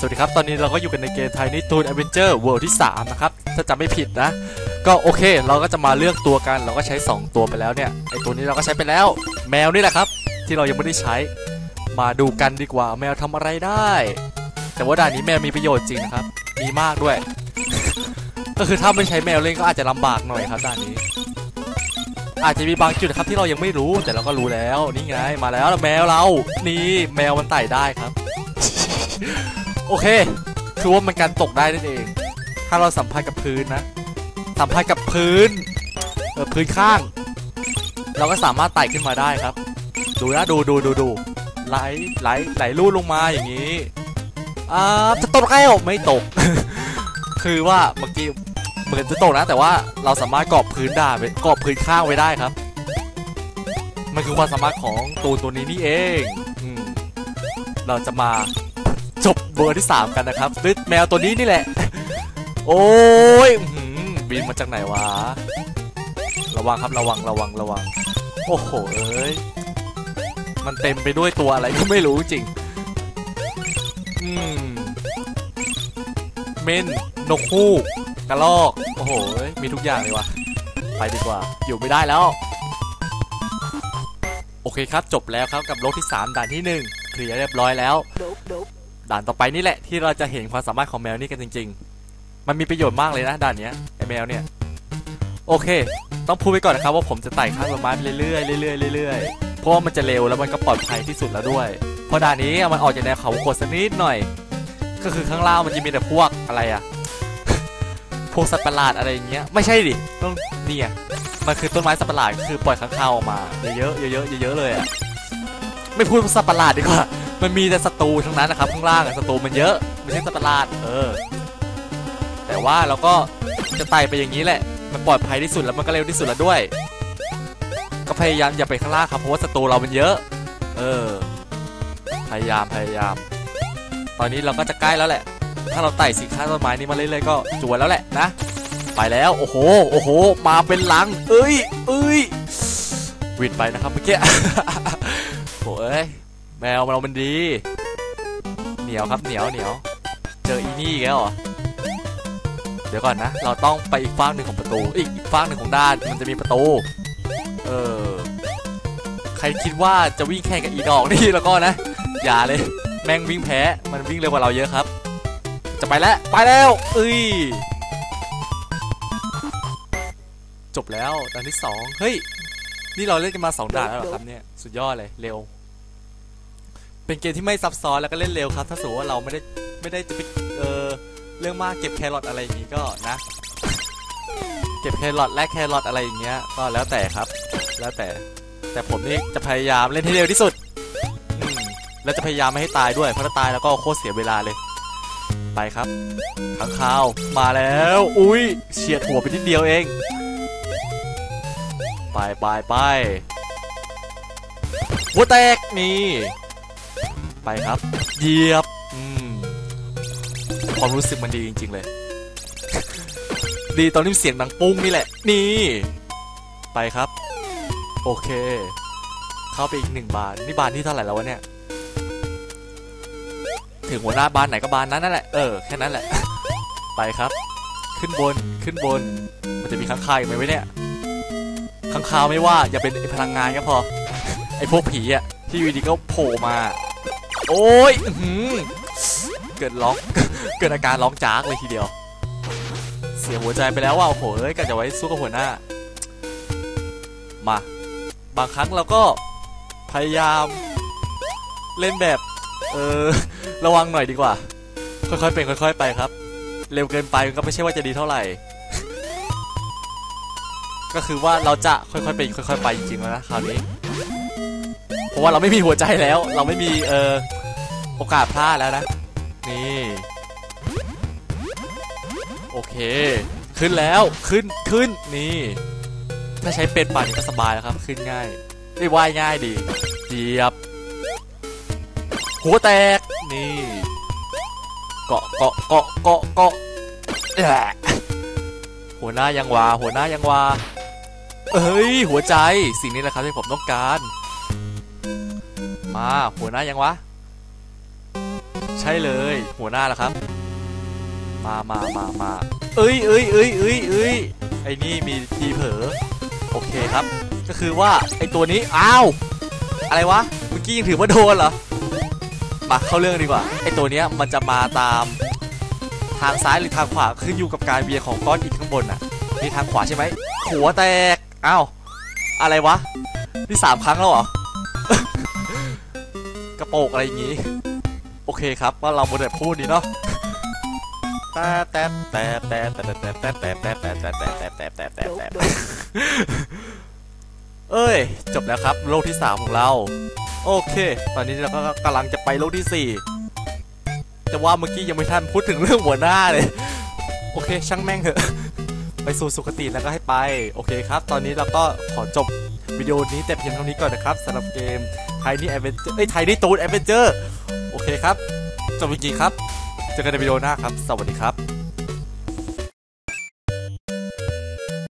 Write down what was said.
สวัสดีครับ ตอนนี้เราก็อยู่กันในเกมไทนี่ตูนแอเวนเจอร์เวิลด์ที่ 3 นะครับ ถ้าจำไม่ผิดนะ ก็โอเค เราก็จะมาเลือกตัวกัน เราก็ใช้ 2 ตัวไปแล้วเนี่ย ไอตัวนี้เราก็ใช้ไปแล้ว แมวนี่แหละครับ ที่เรายังไม่ได้ใช้ มาดูกันดีกว่าแมวทำอะไรได้ แต่ว่าด่านนี้แมวมีประโยชน์จริงนะครับ มีมากด้วย ก็คือถ้าไม่ใช้แมวเล่นก็อาจจะลำบากหน่อยครับด่านนี้ อาจจะมีบางจุดครับที่เรายังไม่รู้ แต่เราก็รู้แล้ว นี่ไง มาแล้วแมวเรา นี่แมวมันไต่ได้ครับ โอเค คือว่ามันการตกได้นั่นเอง ถ้าเราสัมผัสกับพื้นนะ สัมผัสกับพื้น เออพื้นข้าง เราก็สามารถไต่ขึ้นมาได้ครับ ดูนะดูดูดูดูไหลไหลไหลลู่ลงมาอย่างนี้ อ่าจะตกแล้วไม่ตก คือว่าเมื่อกี้เหมือนจะตกนะ แต่ว่าเราสามารถเกาะพื้นได้เกาะพื้นข้างไว้ได้ครับ มันคือความสามารถของตูนตัวนี้นี่เองอเราจะมา จบเบอร์ที่ 3 กันนะครับด้วยแมวตัวนี้นี่แหละ โอ้ยบินมาจากไหนวะ ระวังครับระวังระวังระวัง โอ้โหเอ้ย มันเต็มไปด้วยตัวอะไรก็ไม่รู้จริง อืม เม่น นกฮูก กระลอก โอ้โหยมีทุกอย่างเลยวะไปดีกว่า อยู่ไม่ได้แล้ว โอเคครับจบแล้วครับกับโลกที่ 3 ด่านที่ 1 เคลียร์เรียบร้อยแล้ว ด่านต่อไปนี่แหละที่เราจะเห็นความสามารถของแมวนี่กันจริง ๆ มันมีประโยชน์มากเลยนะด่านเนี้ยไอแมวเนี่ยโอเค ต้องพูดไว้ก่อนนะครับว่าผมจะไต่ข้างต้นไม้ไปเรื่อยๆเรื่อยๆเรื่อยๆเพราะว่ามันจะเร็วแล้วมันก็ปลอดภัยที่สุดแล้วด้วย เพราะด่านนี้มันออกจากแนวเขาโคดสักนิดหน่อย ก็คือข้างล่างมันจะมีแต่พวกอะไรอะพวกสัตว์ประหลาดอะไรอย่างเงี้ยไม่ใช่ดิต้องนี่ไงมันคือต้นไม้สัตว์ประหลาดคือปล่อยข้างคาวออกมาเยอะๆเยอะๆเยอะๆเลยอะไม่พูดว่าสัตว์ประหลาดดีกว่า มันมีแต่ศัตรูทั้งนั้นนะครับข้างล่างศัตรูมันเยอะไม่ใช่สัตว์ประหลาดเออ แต่ว่าเราก็จะไต่ไปอย่างนี้แหละ มันปลอดภัยที่สุดแล้วมันก็เร็วที่สุดแล้วด้วย ก็พยายามอย่าไปข้างล่างครับเพราะว่าศัตรูเรามันเยอะ เออ พยายามพยายาม ตอนนี้เราก็จะใกล้แล้วแหละ ถ้าเราไต่สิข้าต้นไม้นี้มาเรื่อยๆก็จวนแล้วแหละนะ ไปแล้วโอ้โหโอ้โห มาเป็นลัง เอ้ยเอ้ยวินไปนะครับเมื่อกี้โอ้ย แมวเรามันดี เหนียวครับเหนียวเหนียว เจออีนี่อีกแล้วเหรอเดี๋ยวก่อนนะ เราต้องไปอีกฟากหนึ่งของประตู อีกอีกฟากหนึ่งของด้าน มันจะมีประตู เออ ใครคิดว่าจะวิ่งแข่งกับอีดอกนี่แล้วก็นะ อย่าเลย แม่งวิ่งแพ้ มันวิ่งเร็วกว่าเราเยอะครับ จะไปแล้ว ไปแล้วเอ้ย จบแล้วด่านที่สอง เฮ้ย นี่เราเล่นกันมาสองด่านแล้วเหรอครับเนี่ย สุดยอดเลย เร็ว เป็นเกมที่ไม่ซับซ้อนแล้วก็เล่นเร็วครับ ถ้าสมมติว่าเราไม่ได้ไม่ได้จะไปเออเรื่องมากเก็บแครอทอะไรอย่างงี้ก็นะ เก็บแครอทและแครอทอะไรอย่างเงี้ยก็แล้วแต่ครับ แล้วแต่แต่ผมนี่จะพยายามเล่นให้เร็วที่สุดอืมแล้วจะพยายามไม่ให้ตายด้วย เพราะถ้าตายแล้วก็โคตรเสียเวลาเลย ไปครับข้างข่าวมาแล้ว อุ้ยเฉียดหัวไปนิดเดียวเอง ไปไปไปหัวแตกนี่ ไปครับเหยียบอืมความรู้สึกมันดีจริง ๆ เลย ดีตอนนี้เสียงดังปุ้งนี่แหละ นี่ ไปครับ โอเค เข้าไปอีกหนึ่งบานนี่บานที่เท่าไหร่แล้ววะเนี่ย ถึงหัวหน้าบานไหนก็บานนั้นนั่นแหละ เออ แค่นั้นแหละ ไปครับ ขึ้นบน ขึ้นบน มันจะมีข้างคาวอีกไหมวะเนี่ย ข้างคาวไม่ว่า อย่าเป็นพลังงานก็พอ ไอ้พวกผีอะที่อยู่ดีก็โผล่มา โอ้ยเกิดร้องเกิดอาการร้องจากเลยทีเดียว เสียหัวใจไปแล้วว่าโอ้โหเอ้ยกะจะไว้สู้กับหัวหน้า มา บางครั้งเราก็พยายามเล่นแบบเออระวังหน่อยดีกว่า ค่อยๆเป็นค่อย ๆ ไปครับ เร็วเกินไปก็ไม่ใช่ว่าจะดีเท่าไหร่ ก็คือว่าเราจะค่อยๆเป็นค่อย ๆ ไปจริงๆแล้วนะคราวนี้เพราะว่าเราไม่มีหัวใจแล้ว เราไม่มีเออ โอกาสพลาดแล้วนะ นี่ โอเค ขึ้นแล้ว ขึ้น ขึ้น นี่ ถ้าใช้เป็นป่านนี้ก็สบายแล้วครับ ขึ้นง่ายได้ว่ายง่ายดีเจียบ หัวแตก นี่ เกาะ เกาะ เกาะ เกาะ เกาะหัวหน้ายังวา หัวหน้ายังวา เอ้ย หัวใจ สิ่งนี้แหละครับที่ผมต้องการ มา หัวหน้ายังวะ ใช่เลย หัวหน้าแล้วครับ มามามามาเอ้ยเอ้ยเอ้ยเอ้ยเอ้ยไอ้นี่มีทีเผลอโอเคครับ ก็คือว่าไอ้ตัวนี้อ้าวอะไรวะเมื่อกี้ยังถือว่าโดนเหรอมาเข้าเรื่องดีกว่าไอ้ตัวเนี้ยมันจะมาตามทางซ้ายหรือทางขวาขึ้นอยู่กับการเวียงของก้อนอิฐข้างบนน่ะนี่ทางขวาใช่ไหมหัวแตกอ้าวอะไรวะนี่สามครั้งแล้วเหรอ กระโปรงอะไรอย่างงี้ โอเคครับว่าเราโมเดลพูดดีเนาะแต่แต่แต่แต่แต่แต่แต่แต่แต่แต่แต่แต่แต่แต่แต่แต่แต่เอ้ย จบแล้วครับ โลกที่สามของเรา โอเค ตอนนี้เราก็กำลังจะไปโลกที่สี่แต่ว่าเมื่อกี้ยังไม่ทันพูดถึงเรื่องหัวหน้าเลย โอเค ช่างแม่งเถอะไปสู่สุคติแล้วก็ให้ไป โอเคครับ ตอนนี้เราก็ขอจบวิดีโอนี้แต่เพียงเท่านี้ก่อนนะครับสำหรับเกมไทนี่แอดเวนเจอร์เอ้ยไทนี่ตูนแอดเวนเจอร์ เคครับ จบจริงๆครับ เจอกันในวิดีโอหน้าครับ สวัสดีครับ